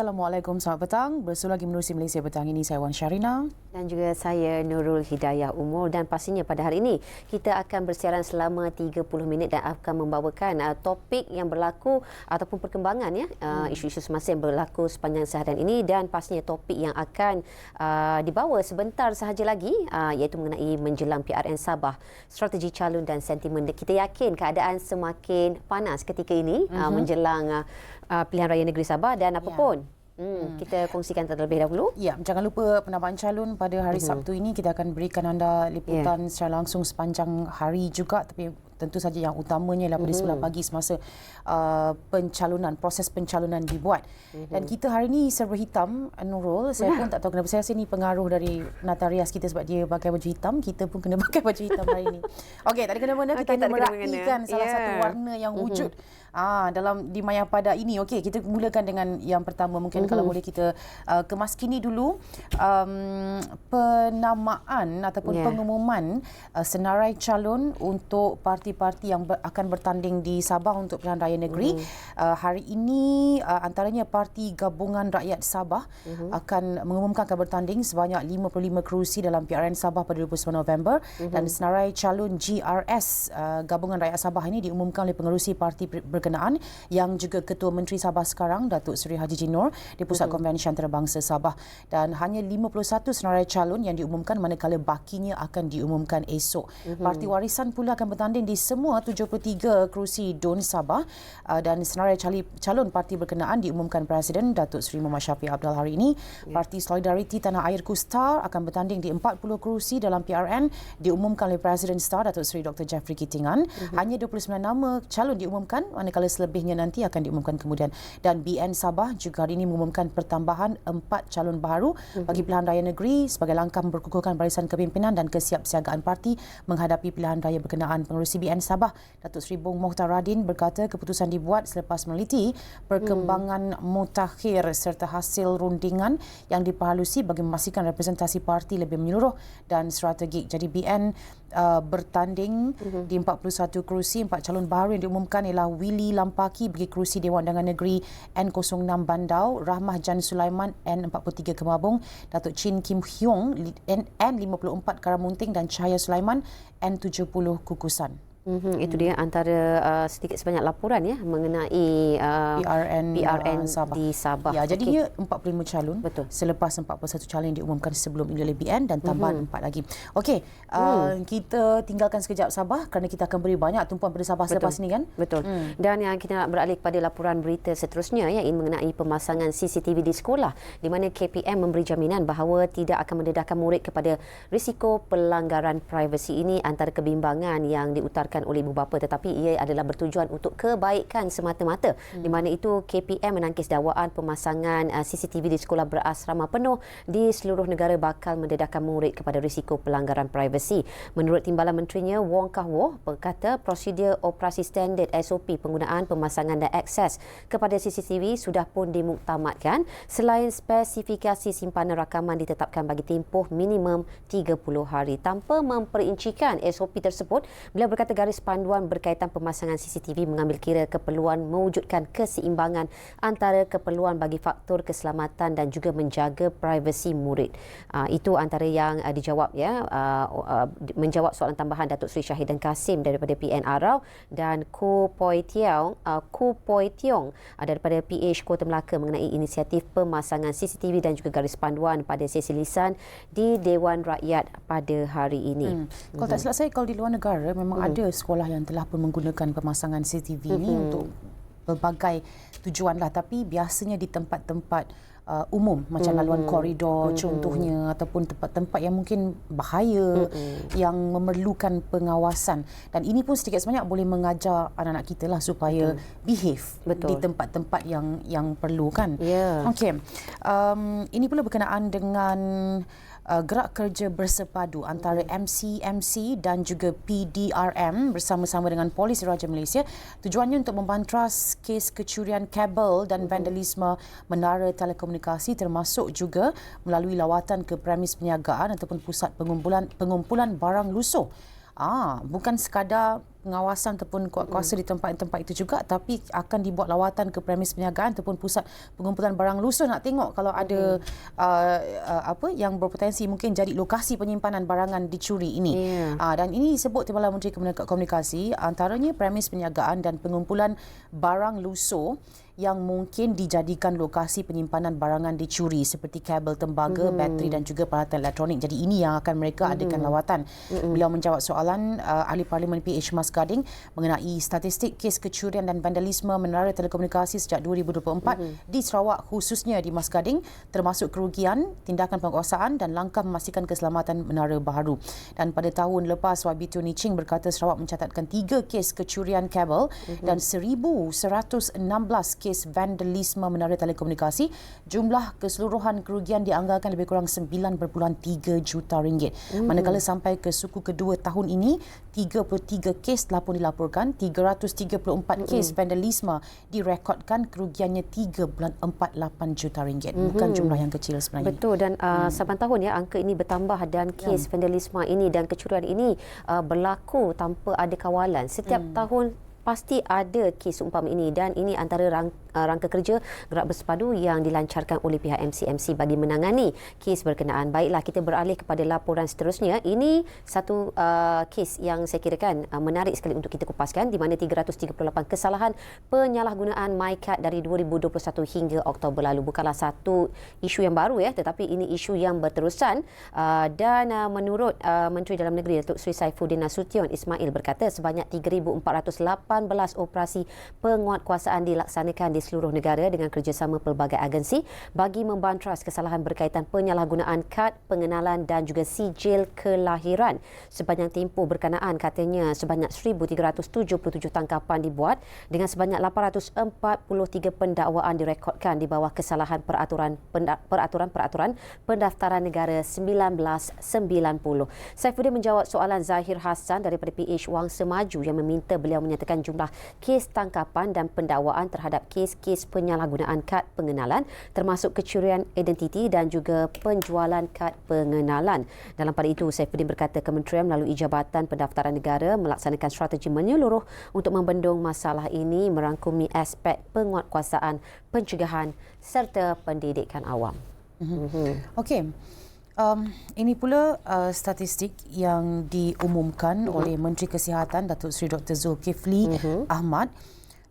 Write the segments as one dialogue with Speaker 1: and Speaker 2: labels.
Speaker 1: Assalamualaikum, selamat petang. Bersua lagi menerusi Malaysia petang ini, saya Wan Syarina.
Speaker 2: Dan juga saya Nurul Hidayah Umur. Dan pastinya pada hari ini, kita akan bersiaran selama 30 minit dan akan membawakan uh, topik yang berlaku ataupun perkembangan ya uh, isu-isu semasa yang berlaku sepanjang seharian ini dan pastinya topik yang akan uh, dibawa sebentar sahaja lagi uh, iaitu mengenai menjelang PRN Sabah, strategi calon dan sentimen. Kita yakin keadaan semakin panas ketika ini uh, uh-huh. menjelang uh, uh, pilihan raya negeri Sabah dan apa pun yeah. Hmm, kita kongsikan terlebih dahulu.
Speaker 1: Ya, jangan lupa penambahan calon pada hari uh-huh. Sabtu ini kita akan berikan anda liputan yeah. secara langsung sepanjang hari juga tapi tentu saja yang utamanya ialah pada mm-hmm. 9 pagi semasa uh, pencalonan proses pencalonan dibuat mm-hmm. dan kita hari ini serba hitam Nurul saya pun tak tahu kenapa saya rasa ini pengaruh dari Natarias kita sebab dia pakai baju hitam kita pun kena pakai baju hitam hari ini okey tak ada kena-mena kita okay, meraihkan salah yeah. satu warna yang mm-hmm. Ah dalam di Maya pada ini okey kita mulakan dengan yang pertama mungkin mm-hmm. kalau boleh kita uh, kemas kini dulu um, penamaan ataupun yeah. pengumuman uh, senarai calon untuk parti-parti yang ber, akan bertanding di Sabah untuk pilihan raya negeri mm-hmm. uh, hari ini uh, antaranya Parti Gabungan Rakyat Sabah mm-hmm. akan mengumumkan akan bertanding sebanyak 55 kerusi dalam PRN Sabah pada 29 November mm-hmm. dan senarai calon GRS uh, Gabungan Rakyat Sabah ini diumumkan oleh pengerusi parti ber- berkenaan yang juga Ketua Menteri Sabah sekarang Datuk Seri Haji Jinor di Pusat uh-huh. Konvensi Antarabangsa Sabah dan hanya 51 senarai calon yang diumumkan manakala bakinya akan diumumkan esok. Uh-huh. Parti Warisan pula akan bertanding di semua 73 kerusi DUN Sabah uh, dan senarai cali, calon parti berkenaan diumumkan Presiden Datuk Seri Muhammad Syafiq Abdul hari ini. Yeah. Parti Solidariti Tanah Air Kustar akan bertanding di 40 kerusi dalam PRN diumumkan oleh Presiden Star Datuk Seri Dr. Jeffrey Kitingan. Uh-huh. Hanya 29 nama calon diumumkan manakala selebihnya nanti akan diumumkan kemudian dan BN Sabah juga hari ini mengumumkan pertambahan empat calon baru mhm. bagi pilihan raya negeri sebagai langkah memperkukuhkan barisan kepimpinan dan kesiapsiagaan parti menghadapi pilihan raya berkenaan pengerusi BN Sabah Datuk Seri Bung Mohtar Radin berkata keputusan dibuat selepas meneliti perkembangan hmm. mutakhir serta hasil rundingan yang diperhalusi bagi memastikan representasi parti lebih menyeluruh dan strategik jadi BN uh, bertanding uh-huh. di 41 kerusi empat calon baru yang diumumkan ialah Willy Lampaki bagi kerusi Dewan Undangan Negeri N06 Bandau, Rahmah Jan Sulaiman N43 Kemabung, Datuk Chin Kim Hyong N54 Karamunting dan Cahaya Sulaiman N70 Kukusan.
Speaker 2: Mm-hmm. Itu dia antara uh, sedikit sebanyak laporan ya mengenai uh,
Speaker 1: PRN,
Speaker 2: PRN
Speaker 1: uh, Sabah.
Speaker 2: di Sabah.
Speaker 1: Ya, jadinya okay. 45 calon Betul. selepas 41 calon yang diumumkan sebelum ini oleh BN dan tambahan mm-hmm. 4 lagi. Okey, uh, mm. kita tinggalkan sekejap Sabah kerana kita akan beri banyak tumpuan pada Sabah Betul. selepas ini kan?
Speaker 2: Betul. Mm. Dan yang kita nak beralih kepada laporan berita seterusnya ya ini mengenai pemasangan CCTV di sekolah di mana KPM memberi jaminan bahawa tidak akan mendedahkan murid kepada risiko pelanggaran privasi ini antara kebimbangan yang diutarakan dikeluarkan oleh ibu bapa. Tetapi ia adalah bertujuan untuk kebaikan semata-mata. Hmm. di mana itu KPM menangkis dakwaan pemasangan uh, CCTV di sekolah berasrama penuh di seluruh negara bakal mendedahkan murid kepada risiko pelanggaran privasi. Menurut timbalan menterinya Wong Kah Woh berkata prosedur operasi standard SOP penggunaan pemasangan dan akses kepada CCTV sudah pun dimuktamadkan selain spesifikasi simpanan rakaman ditetapkan bagi tempoh minimum 30 hari. Tanpa memperincikan SOP tersebut beliau berkata garis panduan berkaitan pemasangan CCTV mengambil kira keperluan mewujudkan keseimbangan antara keperluan bagi faktor keselamatan dan juga menjaga privasi murid. Uh, itu antara yang uh, dijawab ya uh, uh, menjawab soalan tambahan Datuk Seri Syahidan Kasim daripada PN Arau dan Ko Poi Tiong uh, Ko Poi Tiong uh, daripada PH Kota Melaka mengenai inisiatif pemasangan CCTV dan juga garis panduan pada sesi lisan di Dewan Rakyat pada hari ini. Hmm.
Speaker 1: Kalau tak silap saya kalau di luar negara memang hmm. ada sekolah yang telah pun menggunakan pemasangan CCTV mm-hmm. ini untuk berbagai tujuan lah tapi biasanya di tempat-tempat uh, umum macam mm-hmm. laluan koridor mm-hmm. contohnya ataupun tempat-tempat yang mungkin bahaya mm-hmm. yang memerlukan pengawasan dan ini pun sedikit sebanyak boleh mengajar anak-anak kita lah supaya mm-hmm. behave Betul. di tempat-tempat yang yang perlu kan
Speaker 2: yeah.
Speaker 1: okey um, ini pula berkenaan dengan uh, gerak kerja bersepadu antara MCMC dan juga PDRM bersama-sama dengan Polis Raja Malaysia tujuannya untuk membantras kes kecurian kabel dan vandalisme menara telekomunikasi termasuk juga melalui lawatan ke premis penyagaan ataupun pusat pengumpulan pengumpulan barang lusuh. Ah, bukan sekadar pengawasan ataupun kuasa di tempat-tempat itu juga tapi akan dibuat lawatan ke premis perniagaan ataupun pusat pengumpulan barang lusuh nak tengok kalau ada uh, uh, apa yang berpotensi mungkin jadi lokasi penyimpanan barangan dicuri ini. Yeah. Uh, dan ini disebut Timbalan Menteri Komunikasi antaranya premis perniagaan dan pengumpulan barang lusuh yang mungkin dijadikan lokasi penyimpanan barangan dicuri seperti kabel tembaga, mm-hmm. bateri dan juga peralatan elektronik. Jadi ini yang akan mereka mm-hmm. adakan lawatan. Mm-hmm. Beliau menjawab soalan uh, ahli parlimen PH Mas Gading mengenai statistik kes kecurian dan vandalisme menara telekomunikasi sejak 2024 mm-hmm. di Sarawak khususnya di Mas Gading termasuk kerugian, tindakan penguasaan dan langkah memastikan keselamatan menara baharu. Dan pada tahun lepas Wabitu Ching berkata Sarawak mencatatkan tiga kes kecurian kabel mm-hmm. dan 1116 kes kes vandalisme menara telekomunikasi, jumlah keseluruhan kerugian dianggarkan lebih kurang 9.3 juta ringgit. Hmm. Manakala sampai ke suku kedua tahun ini, 33 kes telah pun dilaporkan, 334 hmm. kes vandalisme direkodkan kerugiannya 3.48 juta ringgit. Hmm. Bukan jumlah yang kecil sebenarnya.
Speaker 2: Betul dan uh, hmm. saban tahun ya angka ini bertambah dan kes ya. vandalisme ini dan kecurian ini uh, berlaku tanpa ada kawalan. Setiap hmm. tahun pasti ada kes umpama ini dan ini antara rang, uh, rangka kerja gerak bersepadu yang dilancarkan oleh pihak MCMC bagi menangani kes berkenaan. Baiklah kita beralih kepada laporan seterusnya. Ini satu uh, kes yang saya kirakan uh, menarik sekali untuk kita kupaskan di mana 338 kesalahan penyalahgunaan MyCard dari 2021 hingga Oktober lalu bukanlah satu isu yang baru ya tetapi ini isu yang berterusan uh, dan uh, menurut uh, Menteri Dalam Negeri Datuk Seri Saifuddin Nasution Ismail berkata sebanyak 3408 18 operasi penguatkuasaan dilaksanakan di seluruh negara dengan kerjasama pelbagai agensi bagi membantras kesalahan berkaitan penyalahgunaan kad pengenalan dan juga sijil kelahiran. Sepanjang tempoh berkenaan katanya sebanyak 1377 tangkapan dibuat dengan sebanyak 843 pendakwaan direkodkan di bawah kesalahan peraturan peraturan-peraturan pendaftaran negara 1990. Saifuddin menjawab soalan Zahir Hassan daripada PH Wang Semaju yang meminta beliau menyatakan jumlah kes tangkapan dan pendakwaan terhadap kes-kes penyalahgunaan kad pengenalan termasuk kecurian identiti dan juga penjualan kad pengenalan. Dalam pada itu, Saifuddin berkata kementerian melalui Jabatan Pendaftaran Negara melaksanakan strategi menyeluruh untuk membendung masalah ini merangkumi aspek penguatkuasaan, pencegahan serta pendidikan awam.
Speaker 1: Mm-hmm. Okey. Um, ini pula uh, statistik yang diumumkan uh-huh. oleh Menteri Kesihatan Datuk Seri Dr. Zulkifli uh-huh. Ahmad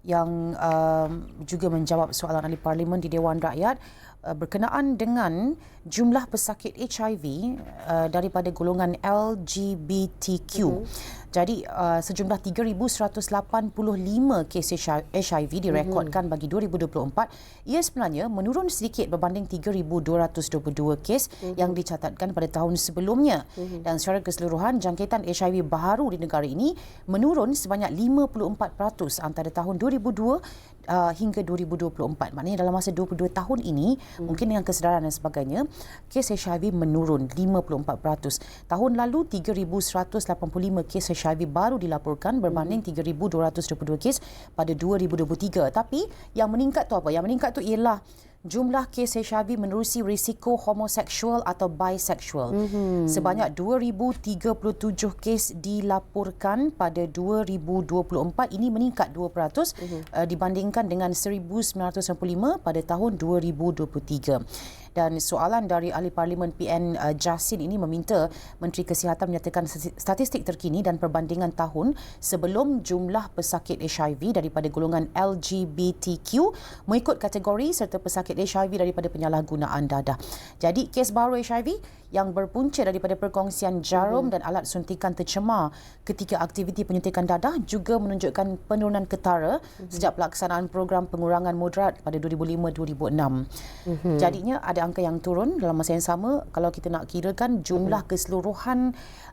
Speaker 1: yang um, juga menjawab soalan ahli parlimen di Dewan Rakyat uh, berkenaan dengan jumlah pesakit HIV uh, daripada golongan LGBTQ. Uh-huh. Jadi uh, sejumlah 3185 kes HIV direkodkan mm-hmm. bagi 2024. Ia sebenarnya menurun sedikit berbanding 3222 kes mm-hmm. yang dicatatkan pada tahun sebelumnya. Mm-hmm. Dan secara keseluruhan jangkitan HIV baru di negara ini menurun sebanyak 54% antara tahun 2002 uh, hingga 2024. Maknanya dalam masa 22 tahun ini hmm. mungkin dengan kesedaran dan sebagainya kes HIV menurun 54%. Tahun lalu 3185 kes HIV baru dilaporkan berbanding hmm. 3222 kes pada 2023. Tapi yang meningkat tu apa? Yang meningkat tu ialah jumlah kes HIV menerusi risiko homoseksual atau bisexual. Mm-hmm. Sebanyak 2037 kes dilaporkan pada 2024 ini meningkat 2% mm-hmm. uh, dibandingkan dengan 1995 pada tahun 2023 dan soalan dari ahli parlimen PN uh, Jasin ini meminta Menteri Kesihatan menyatakan statistik terkini dan perbandingan tahun sebelum jumlah pesakit HIV daripada golongan LGBTQ mengikut kategori serta pesakit HIV daripada penyalahgunaan dadah. Jadi kes baru HIV yang berpunca daripada perkongsian jarum mm-hmm. dan alat suntikan tercemar ketika aktiviti penyuntikan dadah juga menunjukkan penurunan ketara mm-hmm. sejak pelaksanaan program pengurangan moderat pada 2005-2006. Mm-hmm. Jadinya ada angka yang turun dalam masa yang sama kalau kita nak kirakan jumlah mm-hmm. keseluruhan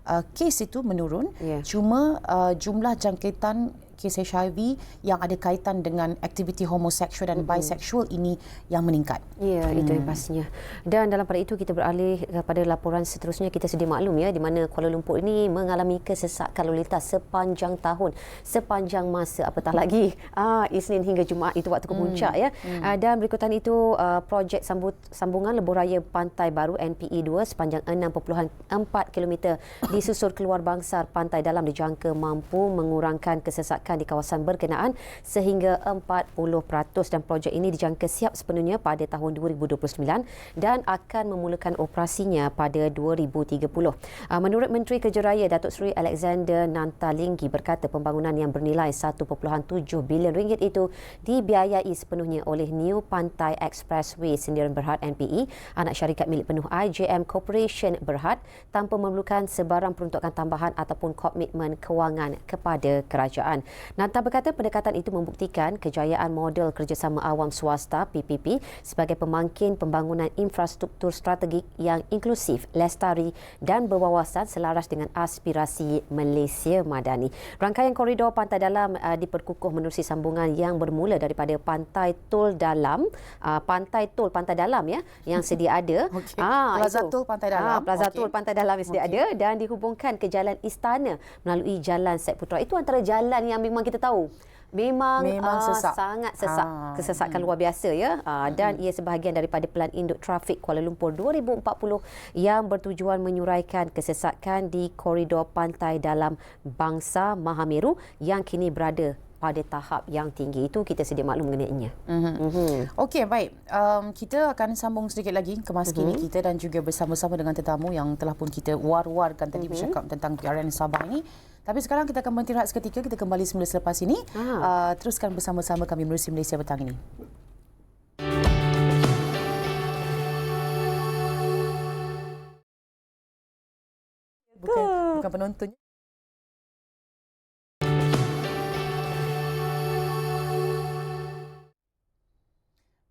Speaker 1: uh, kes itu menurun yeah. cuma uh, jumlah jangkitan kes HIV yang ada kaitan dengan aktiviti homoseksual dan bisexual ini yang meningkat.
Speaker 2: Ya, hmm. itu yang pastinya. Dan dalam pada itu kita beralih kepada laporan seterusnya kita sedia maklum ya di mana Kuala Lumpur ini mengalami kesesakan lalu lintas sepanjang tahun, sepanjang masa apatah lagi ah Isnin hingga Jumaat itu waktu kemuncak hmm. ya. Hmm. Uh, dan berikutan itu uh, projek sambut, sambungan lebuh raya Pantai Baru NPE 2 sepanjang 6.4 km disusur keluar bangsar pantai dalam dijangka mampu mengurangkan kesesakan di kawasan berkenaan sehingga 40% dan projek ini dijangka siap sepenuhnya pada tahun 2029 dan akan memulakan operasinya pada 2030. Ah, menurut Menteri Kerja Raya Datuk Seri Alexander Nantalinggi berkata pembangunan yang bernilai 1.7 bilion ringgit itu dibiayai sepenuhnya oleh New Pantai Expressway Sendirian Berhad NPE, anak syarikat milik penuh IJM Corporation Berhad tanpa memerlukan sebarang peruntukan tambahan ataupun komitmen kewangan kepada kerajaan. Nanta berkata pendekatan itu membuktikan kejayaan model kerjasama awam swasta PPP sebagai pemangkin pembangunan infrastruktur strategik yang inklusif, lestari dan berwawasan selaras dengan aspirasi Malaysia Madani. Rangkaian koridor pantai dalam uh, diperkukuh menerusi sambungan yang bermula daripada pantai Tol Dalam, uh, pantai Tol Pantai Dalam ya yang sedia ada.
Speaker 1: Okay. Ah, Plaza Tol Pantai Dalam.
Speaker 2: Ah, Plaza okay. Tol Pantai Dalam yang sedia okay. ada dan dihubungkan ke Jalan Istana melalui Jalan Sek Putra. Itu antara jalan yang memang kita tahu memang, memang uh, sangat sesak ah. kesesakan luar biasa ya uh, dan hmm. ia sebahagian daripada Pelan Induk Trafik Kuala Lumpur 2040 yang bertujuan menyuraikan kesesakan di koridor pantai dalam bangsa Mahameru yang kini berada pada tahap yang tinggi itu kita sedia maklum mengenainya. Mm-hmm.
Speaker 1: Mm-hmm. Okey baik um, kita akan sambung sedikit lagi ke masa kini mm-hmm. kita dan juga bersama-sama dengan tetamu yang telah pun kita war-warkan tadi mm-hmm. bercakap tentang PRN Sabah ini. Tapi sekarang kita akan berhenti seketika kita kembali semula selepas ini. Uh, teruskan bersama-sama kami menerusi Malaysia petang ini. Bukan, bukan penontonnya.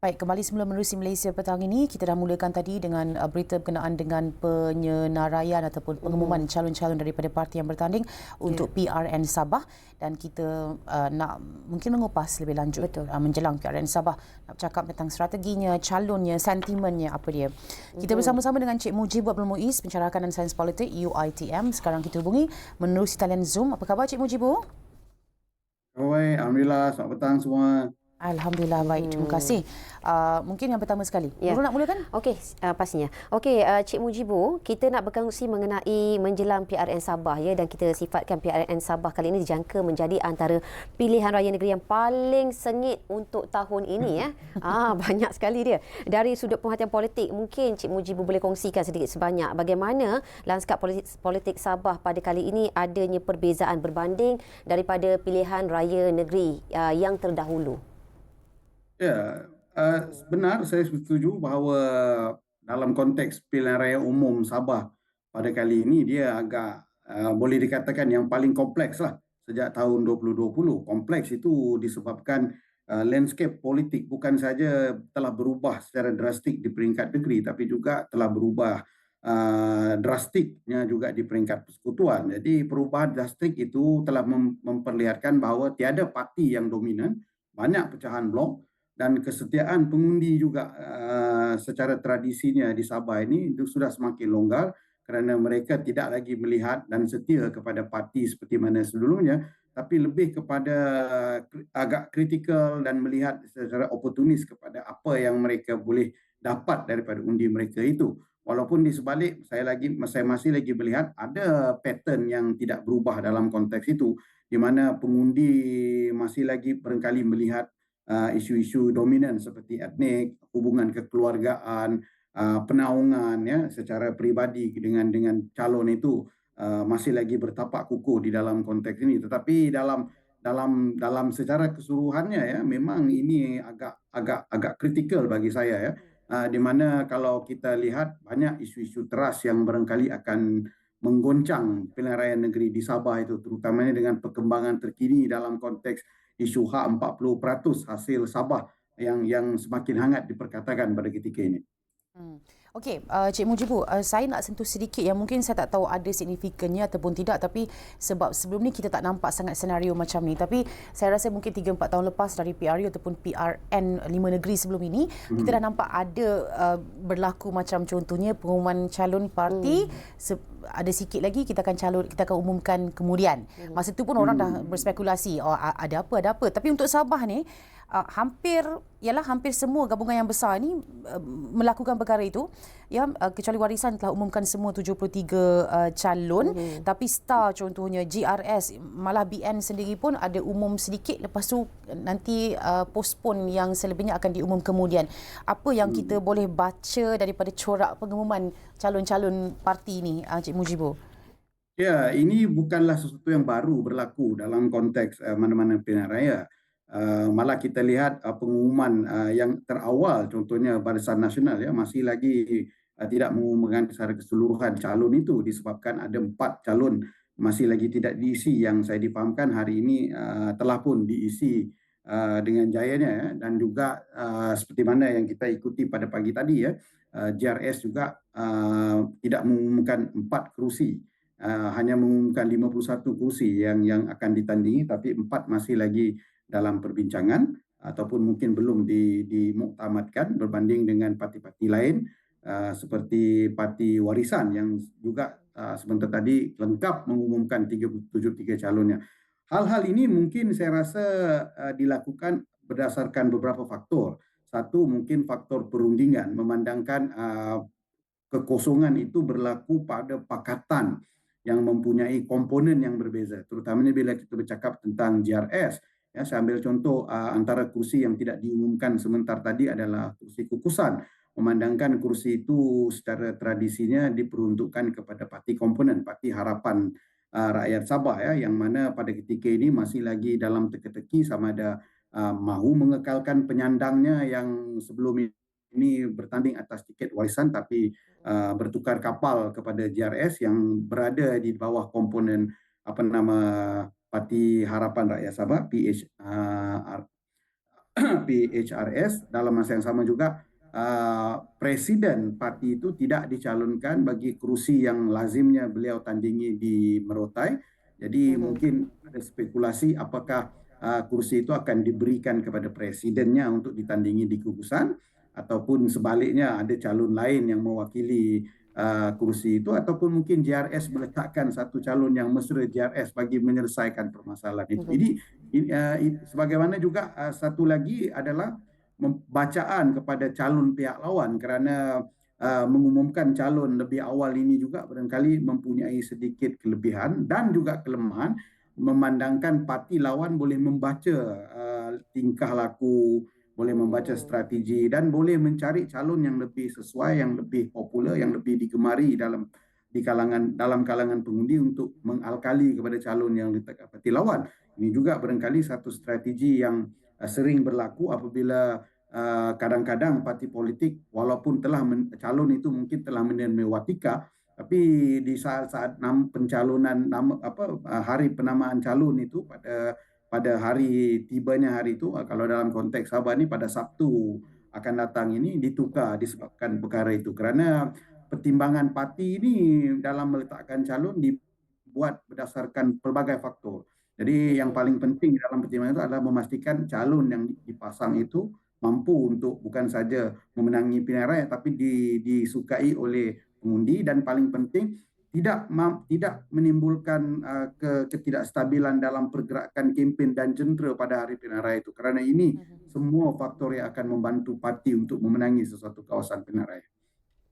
Speaker 1: Baik, kembali semula menerusi Malaysia petang ini. Kita dah mulakan tadi dengan uh, berita berkenaan dengan penyenaraian ataupun pengumuman mm. calon-calon daripada parti yang bertanding yeah. untuk PRN Sabah dan kita uh, nak mungkin mengupas lebih lanjut Betul. Uh, menjelang PRN Sabah nak cakap tentang strateginya, calonnya, sentimennya apa dia. Kita mm. bersama-sama dengan Cik Mujib Abdul Muiz, pencerahan dan sains politik UiTM. Sekarang kita hubungi menerusi talian Zoom. Apa khabar Cik Mujib?
Speaker 3: Baik, Alhamdulillah. Selamat petang semua.
Speaker 1: Alhamdulillah baik. Terima hmm. kasih. Uh, mungkin yang pertama sekali. Ya. Nurul nak mulakan?
Speaker 2: Okey, uh, pastinya. Okey, uh, Cik Mujibu, kita nak berkongsi mengenai menjelang PRN Sabah ya dan kita sifatkan PRN Sabah kali ini dijangka menjadi antara pilihan raya negeri yang paling sengit untuk tahun ini ya. ah banyak sekali dia. Dari sudut perhatian politik, mungkin Cik Mujibu boleh kongsikan sedikit sebanyak bagaimana lanskap politik, politik Sabah pada kali ini adanya perbezaan berbanding daripada pilihan raya negeri uh, yang terdahulu.
Speaker 3: Ya, uh, benar saya setuju bahawa dalam konteks pilihan raya umum Sabah pada kali ini dia agak uh, boleh dikatakan yang paling kompleks lah sejak tahun 2020. Kompleks itu disebabkan uh, landscape politik bukan saja telah berubah secara drastik di peringkat negeri tapi juga telah berubah uh, drastiknya juga di peringkat persekutuan. Jadi perubahan drastik itu telah mem- memperlihatkan bahawa tiada parti yang dominan, banyak pecahan blok dan kesetiaan pengundi juga uh, secara tradisinya di Sabah ini sudah semakin longgar kerana mereka tidak lagi melihat dan setia kepada parti seperti mana sebelumnya tapi lebih kepada agak kritikal dan melihat secara oportunis kepada apa yang mereka boleh dapat daripada undi mereka itu. Walaupun di sebalik saya lagi saya masih lagi melihat ada pattern yang tidak berubah dalam konteks itu di mana pengundi masih lagi barangkali melihat uh, isu-isu dominan seperti etnik, hubungan kekeluargaan, uh, penaungan ya secara peribadi dengan dengan calon itu uh, masih lagi bertapak kukuh di dalam konteks ini. Tetapi dalam dalam dalam secara keseluruhannya ya memang ini agak agak agak kritikal bagi saya ya. Uh, di mana kalau kita lihat banyak isu-isu teras yang barangkali akan menggoncang pilihan raya negeri di Sabah itu terutamanya dengan perkembangan terkini dalam konteks isu hak 40% hasil Sabah yang yang semakin hangat diperkatakan pada ketika ini.
Speaker 1: Hmm. Okey, uh, Cik Mujibu, uh, saya nak sentuh sedikit yang mungkin saya tak tahu ada signifikannya ataupun tidak tapi sebab sebelum ni kita tak nampak sangat senario macam ni tapi saya rasa mungkin 3 4 tahun lepas dari PRU ataupun PRN lima negeri sebelum ini hmm. kita dah nampak ada uh, berlaku macam contohnya pengumuman calon parti hmm. Ada sikit lagi kita akan calon kita akan umumkan kemudian. Hmm. Masa tu pun orang dah hmm. berspekulasi oh ada apa ada apa tapi untuk Sabah ni uh, hampir ialah hampir semua gabungan yang besar ni uh, melakukan perkara itu ya uh, kecuali warisan telah umumkan semua 73 uh, calon mm-hmm. tapi star contohnya GRS malah BN sendiri pun ada umum sedikit lepas tu nanti uh, postpone yang selebihnya akan diumum kemudian apa yang mm. kita boleh baca daripada corak pengumuman calon-calon parti ni uh, Cik Mujibo
Speaker 3: Ya, ini bukanlah sesuatu yang baru berlaku dalam konteks uh, mana-mana pilihan raya. Uh, malah kita lihat uh, pengumuman uh, yang terawal contohnya Barisan Nasional ya masih lagi uh, tidak mengumumkan secara keseluruhan calon itu disebabkan ada empat calon masih lagi tidak diisi yang saya dipahamkan hari ini uh, telah pun diisi uh, dengan jayanya ya. dan juga uh, seperti mana yang kita ikuti pada pagi tadi ya JRS juga uh, tidak mengumumkan empat kerusi uh, hanya mengumumkan 51 kursi yang yang akan ditandingi tapi empat masih lagi dalam perbincangan ataupun mungkin belum dimuktamadkan berbanding dengan parti-parti lain uh, seperti parti warisan yang juga uh, sebentar tadi lengkap mengumumkan 73 calonnya. Hal-hal ini mungkin saya rasa uh, dilakukan berdasarkan beberapa faktor. Satu mungkin faktor perundingan memandangkan uh, kekosongan itu berlaku pada pakatan yang mempunyai komponen yang berbeza. Terutamanya bila kita bercakap tentang GRS, Ya, saya ambil contoh uh, antara kursi yang tidak diumumkan sebentar tadi adalah kursi kukusan. Memandangkan kursi itu secara tradisinya diperuntukkan kepada parti komponen, parti harapan uh, rakyat Sabah ya, yang mana pada ketika ini masih lagi dalam teka-teki sama ada uh, mahu mengekalkan penyandangnya yang sebelum ini bertanding atas tiket warisan tapi uh, bertukar kapal kepada JRS yang berada di bawah komponen apa nama Parti Harapan Rakyat Sabah PH, uh, PHRS dalam masa yang sama juga uh, presiden parti itu tidak dicalonkan bagi kerusi yang lazimnya beliau tandingi di Merotai. Jadi hmm. mungkin ada spekulasi apakah uh, kursi itu akan diberikan kepada presidennya untuk ditandingi di kukusan ataupun sebaliknya ada calon lain yang mewakili uh, kursi itu ataupun mungkin JRS meletakkan satu calon yang mesra JRS bagi menyelesaikan permasalahan itu. Jadi uh, sebagaimana juga uh, satu lagi adalah bacaan kepada calon pihak lawan kerana uh, mengumumkan calon lebih awal ini juga barangkali mempunyai sedikit kelebihan dan juga kelemahan memandangkan parti lawan boleh membaca uh, tingkah laku boleh membaca strategi dan boleh mencari calon yang lebih sesuai, yang lebih popular, yang lebih digemari dalam di kalangan dalam kalangan pengundi untuk mengalkali kepada calon yang parti lawan. Ini juga barangkali satu strategi yang uh, sering berlaku apabila uh, kadang-kadang parti politik walaupun telah men, calon itu mungkin telah menerima watika tapi di saat-saat pencalonan nama apa uh, hari penamaan calon itu pada pada hari tibanya hari itu ah, kalau dalam konteks Sabah ni pada Sabtu akan datang ini ditukar disebabkan perkara itu kerana pertimbangan parti ini dalam meletakkan calon dibuat berdasarkan pelbagai faktor. Jadi yang paling penting dalam pertimbangan itu adalah memastikan calon yang dipasang itu mampu untuk bukan saja memenangi pilihan raya tapi disukai oleh pengundi dan paling penting tidak tidak menimbulkan uh, ke, ketidakstabilan dalam pergerakan kempen dan jentera pada hari pilihan raya itu kerana ini mhm. semua faktor yang akan membantu parti untuk memenangi sesuatu kawasan pilihan raya.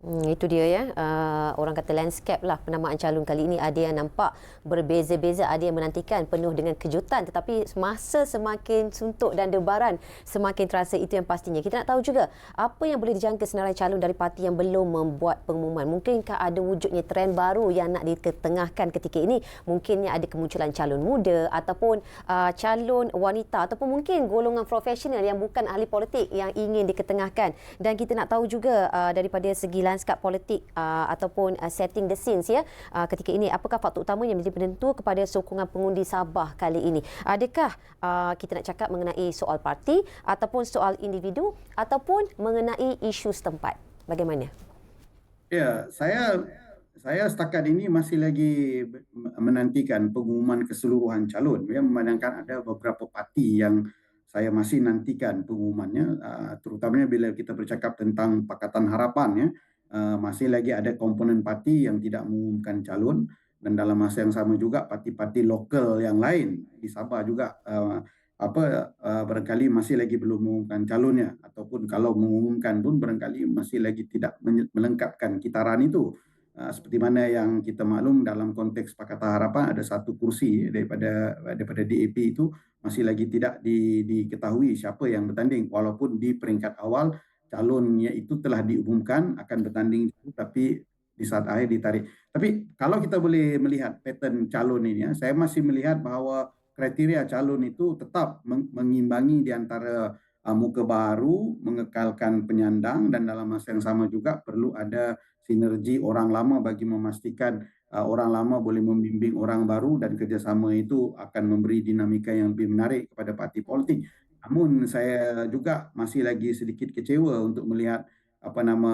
Speaker 2: Hmm, itu dia ya. Uh, orang kata landscape lah penamaan calon kali ini ada yang nampak berbeza-beza, ada yang menantikan penuh dengan kejutan tetapi masa semakin suntuk dan debaran semakin terasa itu yang pastinya. Kita nak tahu juga apa yang boleh dijangka senarai calon dari parti yang belum membuat pengumuman. Mungkinkah ada wujudnya trend baru yang nak diketengahkan ketika ini? Mungkinnya ada kemunculan calon muda ataupun uh, calon wanita ataupun mungkin golongan profesional yang bukan ahli politik yang ingin diketengahkan. Dan kita nak tahu juga uh, daripada segi lanskap politik uh, ataupun uh, setting the scenes ya. Uh, ketika ini apakah faktor utama yang menjadi penentu kepada sokongan pengundi Sabah kali ini? Adakah uh, kita nak cakap mengenai soal parti ataupun soal individu ataupun mengenai isu setempat? Bagaimana?
Speaker 3: Ya, saya saya setakat ini masih lagi menantikan pengumuman keseluruhan calon. Ya, memandangkan ada beberapa parti yang saya masih nantikan pengumumannya, uh, terutamanya bila kita bercakap tentang Pakatan Harapan ya, uh, masih lagi ada komponen parti yang tidak mengumumkan calon. Dan dalam masa yang sama juga parti-parti lokal yang lain di Sabah juga uh, apa uh, barangkali masih lagi belum mengumumkan calonnya. Ataupun kalau mengumumkan pun barangkali masih lagi tidak melengkapkan kitaran itu. Uh, seperti mana yang kita maklum dalam konteks Pakatan Harapan ada satu kursi daripada daripada DAP itu masih lagi tidak di, diketahui siapa yang bertanding. Walaupun di peringkat awal calonnya itu telah diumumkan akan bertanding tapi di saat akhir ditarik. Tapi kalau kita boleh melihat pattern calon ini, ya, saya masih melihat bahawa kriteria calon itu tetap mengimbangi di antara uh, muka baru, mengekalkan penyandang dan dalam masa yang sama juga perlu ada sinergi orang lama bagi memastikan uh, orang lama boleh membimbing orang baru dan kerjasama itu akan memberi dinamika yang lebih menarik kepada parti politik. Namun saya juga masih lagi sedikit kecewa untuk melihat apa nama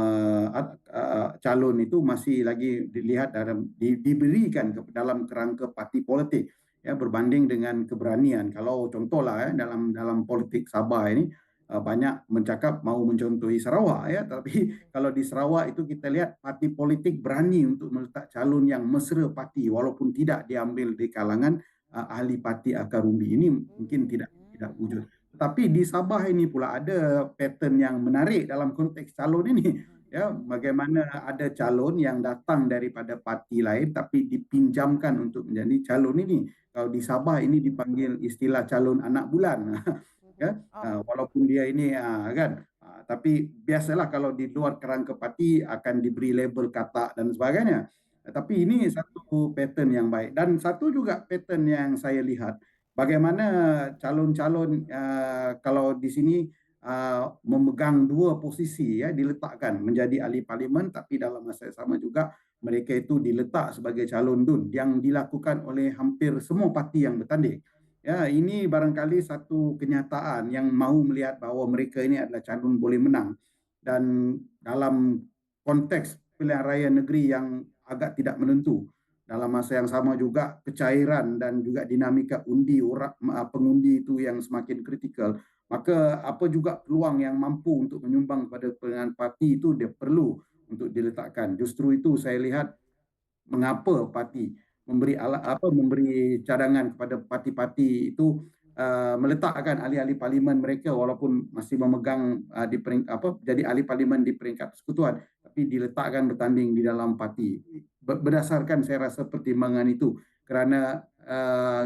Speaker 3: calon itu masih lagi dilihat dalam di, diberikan ke dalam kerangka parti politik ya berbanding dengan keberanian. Kalau contohlah ya dalam dalam politik Sabah ini uh, banyak mencakap mau mencontohi Sarawak ya, tapi kalau di Sarawak itu kita lihat parti politik berani untuk meletak calon yang mesra parti walaupun tidak diambil di kalangan uh, ahli parti akar umbi ini mungkin tidak tidak wujud. Tapi di Sabah ini pula ada pattern yang menarik dalam konteks calon ini. Ya bagaimana ada calon yang datang daripada parti lain tapi dipinjamkan untuk menjadi calon ini. Kalau di Sabah ini dipanggil istilah calon anak bulan. Ya uh, walaupun dia ini uh, kan uh, tapi biasalah kalau di luar kerangka parti akan diberi label kata dan sebagainya. Tapi ini satu pattern yang baik. Dan satu juga pattern yang saya lihat bagaimana calon-calon uh, kalau di sini uh, memegang dua posisi ya diletakkan menjadi ahli parlimen tapi dalam masa yang sama juga mereka itu diletak sebagai calon dun yang dilakukan oleh hampir semua parti yang bertanding. Ya ini barangkali satu kenyataan yang mahu melihat bahawa mereka ini adalah calon boleh menang. Dan dalam konteks pilihan raya negeri yang agak tidak menentu dalam masa yang sama juga kecairan dan juga dinamika undi pengundi itu yang semakin kritikal. Maka apa juga peluang yang mampu untuk menyumbang pada pilihan parti itu dia perlu untuk diletakkan. Justru itu saya lihat mengapa parti memberi alat apa memberi cadangan kepada parti-parti itu uh, meletakkan ahli-ahli parlimen mereka walaupun masih memegang uh, di pering, apa jadi ahli parlimen di peringkat persekutuan tapi diletakkan bertanding di dalam parti berdasarkan saya rasa pertimbangan itu kerana uh,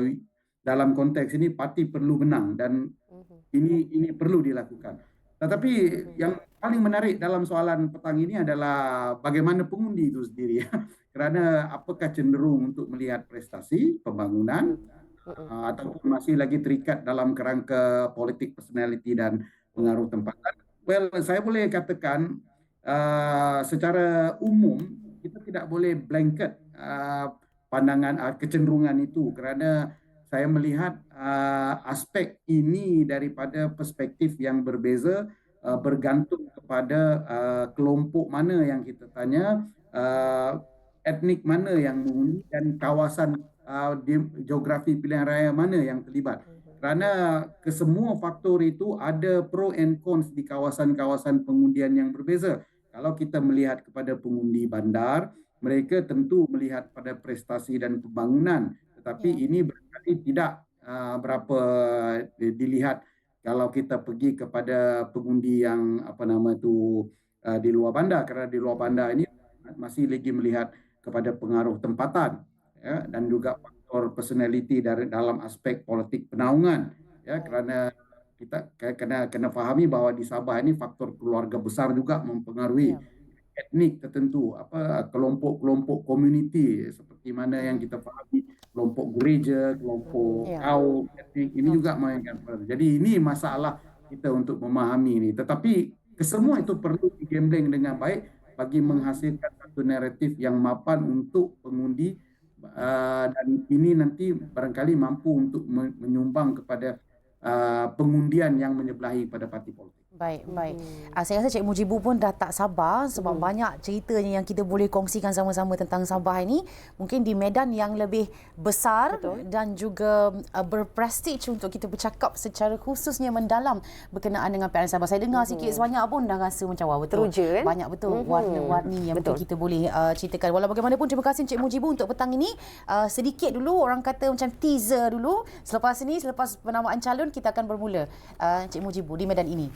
Speaker 3: dalam konteks ini parti perlu menang dan mhm. ini ini perlu dilakukan. Tetapi mhm. yang paling menarik dalam soalan petang ini adalah bagaimana pengundi itu sendiri ya. Kerana apakah cenderung untuk melihat prestasi pembangunan uh, ataupun masih lagi terikat dalam kerangka politik personality dan pengaruh tempatan. Well, saya boleh katakan uh, secara umum kita tidak boleh blanket uh, pandangan uh, kecenderungan itu. Kerana saya melihat uh, aspek ini daripada perspektif yang berbeza uh, bergantung kepada uh, kelompok mana yang kita tanya uh, etnik mana yang mengundi dan kawasan uh, geografi pilihan raya mana yang terlibat. Kerana kesemua faktor itu ada pro and cons di kawasan-kawasan pengundian yang berbeza kalau kita melihat kepada pengundi bandar mereka tentu melihat pada prestasi dan pembangunan. Tetapi ya. ini berarti tidak uh, berapa dilihat kalau kita pergi kepada pengundi yang apa nama itu uh, di luar bandar. Kerana di luar bandar ini masih lagi melihat kepada pengaruh tempatan ya dan juga faktor personality dari dalam aspek politik penaungan ya. Kerana kita kena kena fahami bahawa di Sabah ini faktor keluarga besar juga mempengaruhi ya. etnik tertentu apa kelompok-kelompok komuniti seperti mana yang kita fahami kelompok gereja, kelompok ya. kaum, etnik ini juga mainkan peran. Jadi ini masalah kita untuk memahami ini. Tetapi kesemua itu perlu digambling dengan baik bagi menghasilkan satu naratif yang mapan untuk pengundi uh, dan ini nanti barangkali mampu untuk menyumbang kepada uh, pengundian yang menyebelahi pada parti politik.
Speaker 1: Baik, baik. Uh, saya rasa Cik Mujibu pun dah tak sabar sebab
Speaker 2: Hmm.
Speaker 1: banyak ceritanya yang kita boleh kongsikan sama-sama tentang Sabah ini. Mungkin di medan yang lebih besar
Speaker 2: Betul.
Speaker 1: dan juga uh, berprestige untuk kita bercakap secara khususnya mendalam berkenaan dengan PRN Sabah. Saya dengar sikit sebanyak pun dah rasa macam wah betul.
Speaker 2: Hmm. Teruja, kan?
Speaker 1: Banyak betul
Speaker 2: Mhm.
Speaker 1: warna-warni yang. Betul. kita boleh uh, ceritakan. Walau bagaimanapun terima kasih Cik Mujibu untuk petang ini. Uh, sedikit dulu orang kata macam teaser dulu. Selepas ini, selepas penamaan calon kita akan bermula uh, Cik Mujibu di medan ini.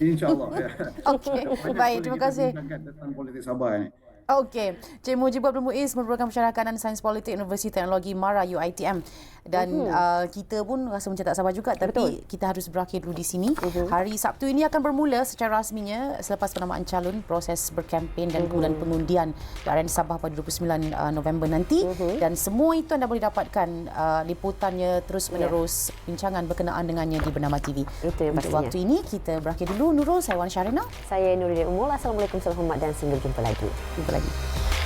Speaker 3: InsyaAllah. ya.
Speaker 1: Okey, baik, terima kasih.
Speaker 3: Tentang politik Sabah ni.
Speaker 1: Okey, Cik Mujib Abdul Muiz merupakan pensyarah kanan Sains Politik Universiti Teknologi MARA UiTM dan
Speaker 2: Mhm.
Speaker 1: uh, kita pun rasa macam tak sabar juga tapi
Speaker 2: Betul.
Speaker 1: kita harus berakhir dulu di sini.
Speaker 2: Mhm.
Speaker 1: Hari Sabtu ini akan bermula secara rasminya selepas penamaan calon proses berkempen dan
Speaker 2: Mhm.
Speaker 1: kemudian pengundian PRN Sabah pada 29 uh, November nanti
Speaker 2: Mhm.
Speaker 1: dan semua itu anda boleh dapatkan uh, liputannya terus menerus bincangan berkenaan dengannya di Bernama TV.
Speaker 2: Itu yang
Speaker 1: Untuk
Speaker 2: pastinya.
Speaker 1: waktu ini kita berakhir dulu Nurul saya Wan Syarina.
Speaker 2: Saya Nuruddin Umul. Assalamualaikum, salam hormat dan sampai jumpa lagi.
Speaker 1: Jumpa lagi.